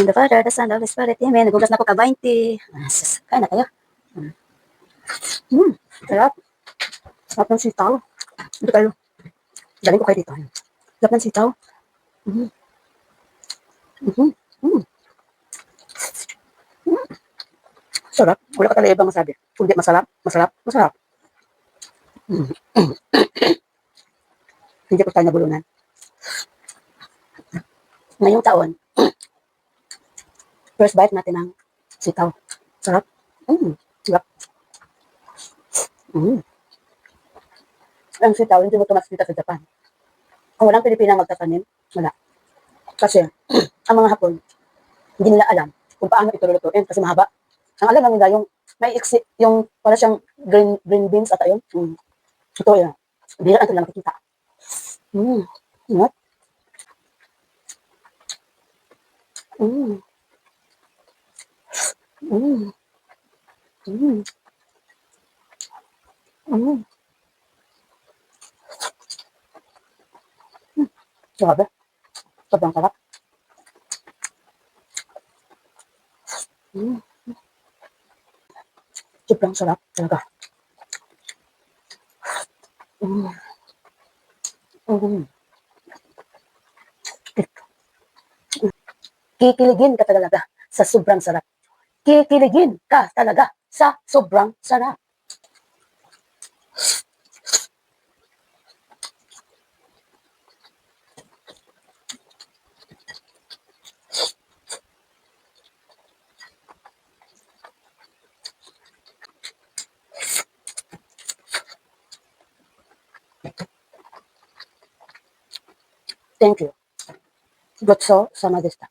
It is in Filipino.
In the Father, the Son, the Holy Spirit. Amen. Nagugas na ako ka 20. Ah, sus. Kaya na tayo. Mm. Mm. Sarap. Sarap ng sitaw. Ito kayo. Galing ko kayo dito. Sarap ng sitaw. Mm. Mm. Mm. Mm. Sarap. Wala ka talaga ibang masabi. Kundi masarap, masarap, masarap. Mm. Hindi ko tayo nabulunan. Ngayong taon, first bite natin ng sitaw. Sarap. Mm. Sarap. Mm. Ang sitaw, hindi mo tumas dito sa Japan. Kung walang Pilipina magtatanim, wala. Kasi, ang mga Hapon, hindi nila alam kung paano ito lulutuin kasi mahaba. Ang alam lang nila yung may iksi, yung para siyang green, green beans ata yun. Mm. Ito yun. Lang ito lang nakikita. Mm. Ingat. Mm. Mm. Mm. Mm. Mm. Mm. Mm. Mm. Kikiligin ka talaga sa sobrang sarap. Kikiligin ka talaga sa sobrang sarap. Thank you. Gotso sama desta.